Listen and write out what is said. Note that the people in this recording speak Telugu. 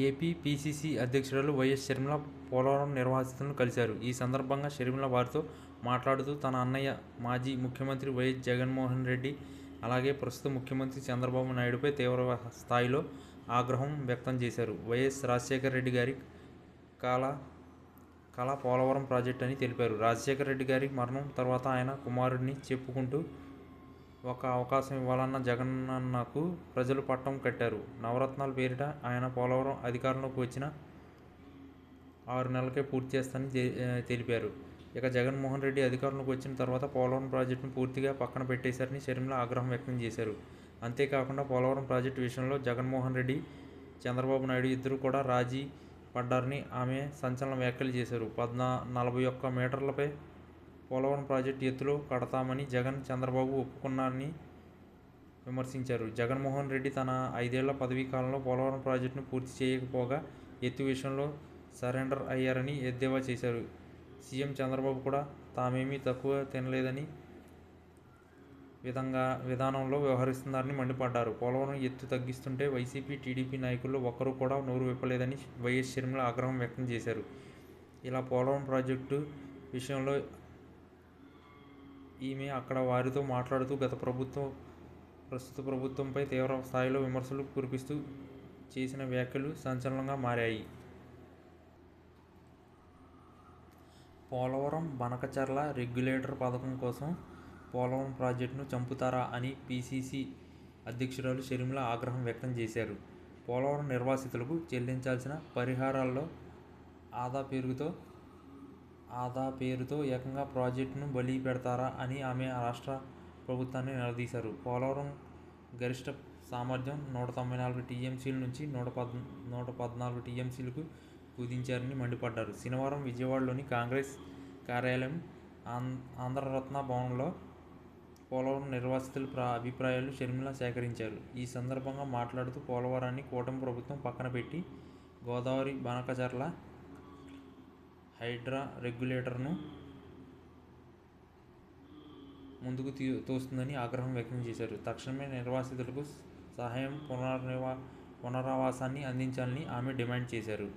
ఏపీ పీసీసీ అధ్యక్షురాలు వైఎస్ షర్మిల పోలవరం నిర్వాసితులను కలిశారు. ఈ సందర్భంగా షర్మిల వారితో మాట్లాడుతూ తన అన్నయ్య, మాజీ ముఖ్యమంత్రి వైఎస్ జగన్మోహన్ రెడ్డి, అలాగే ప్రస్తుత ముఖ్యమంత్రి చంద్రబాబు నాయుడుపై తీవ్ర స్థాయిలో ఆగ్రహం వ్యక్తం చేశారు. వైఎస్ రాజశేఖర రెడ్డి గారి కాల కళ పోలవరం ప్రాజెక్టు అని తెలిపారు. రాజశేఖర రెడ్డి గారి మరణం తర్వాత ఆయన కుమారుడిని చెప్పుకుంటూ ఒక అవకాశం ఇవ్వాలన్న జగనన్నకు ప్రజలు పట్టం కట్టారు. నవరత్నాల పేరిట ఆయన పోలవరం అధికారంలోకి వచ్చిన ఆరు నెలలకే పూర్తి చేస్తానని తెలిపారు. ఇక జగన్మోహన్ రెడ్డి అధికారంలోకి వచ్చిన తర్వాత పోలవరం ప్రాజెక్టును పూర్తిగా పక్కన పెట్టేశారని షర్మిల ఆగ్రహం వ్యక్తం చేశారు. అంతేకాకుండా పోలవరం ప్రాజెక్టు విషయంలో జగన్మోహన్ రెడ్డి, చంద్రబాబు నాయుడు ఇద్దరు కూడా రాజీ పడ్డారని ఆమె సంచలన వ్యాఖ్యలు చేశారు. పద్నా నలభై ఒక్క మీటర్లపై పోలవరం ప్రాజెక్టు ఎత్తులో కడతామని జగన్, చంద్రబాబు ఒప్పుకున్నారని విమర్శించారు. జగన్మోహన్ రెడ్డి తన ఐదేళ్ళ పదవీ కాలంలో పోలవరం ప్రాజెక్టును పూర్తి చేయకపోగా ఎత్తు విషయంలో సరెండర్ అయ్యారని ఎద్దేవా చేశారు. సీఎం చంద్రబాబు కూడా తామేమీ తక్కువ తినలేదని విధంగా విధానంలో వ్యవహరిస్తున్నారని మండిపడ్డారు. పోలవరం ఎత్తు తగ్గిస్తుంటే వైసీపీ, టీడీపీ నాయకుల్లో ఒక్కరు కూడా నోరు విప్పలేదని వైఎస్ షర్మిల ఆగ్రహం వ్యక్తం చేశారు. ఇలా పోలవరం ప్రాజెక్టు విషయంలో ఈమె అక్కడ వారితో మాట్లాడుతూ గత ప్రభుత్వం, ప్రస్తుత ప్రభుత్వంపై తీవ్ర స్థాయిలో విమర్శలు కురిపిస్తూ చేసిన వ్యాఖ్యలు సంచలనంగా మారాయి. పోలవరం బనకచర్ల రెగ్యులేటర్ పథకం కోసం పోలవరం ప్రాజెక్టును చంపుతారా అని పీసీసీ అధ్యక్షురాలు షర్మిల ఆగ్రహం వ్యక్తం చేశారు. పోలవరం నిర్వాసితులకు చెల్లించాల్సిన పరిహారాల్లో ఆదా పేరుతో ఆదా పేరుతో ఏకంగా ప్రాజెక్టును బలి పెడతారా అని ఆమె రాష్ట్ర ప్రభుత్వాన్ని నిలదీశారు. పోలవరం గరిష్ఠ సామర్థ్యం నూట తొంభై నాలుగు టీఎంసీల నుంచి నూట పద్ నూట పద్నాలుగు టీఎంసీలకు కుదించారని మండిపడ్డారు. శనివారం విజయవాడలోని కాంగ్రెస్ కార్యాలయం, ఆంధ్రరత్న భవన్లో పోలవరం నిర్వాసితుల అభిప్రాయాలు షర్మిల సేకరించారు. ఈ సందర్భంగా మాట్లాడుతూ పోలవరాన్ని కూటమి ప్రభుత్వం పక్కన పెట్టి గోదావరి బనకచర్ల హైడ్రా రెగ్యులేటర్ను ముందుకు తీ తోస్తుందని ఆగ్రహం వ్యక్తం చేశారు. తక్షణమే నిర్వాసితులకు సహాయం, పునర్నివా పునరావాసాన్ని అందించాలని ఆమె డిమాండ్ చేశారు.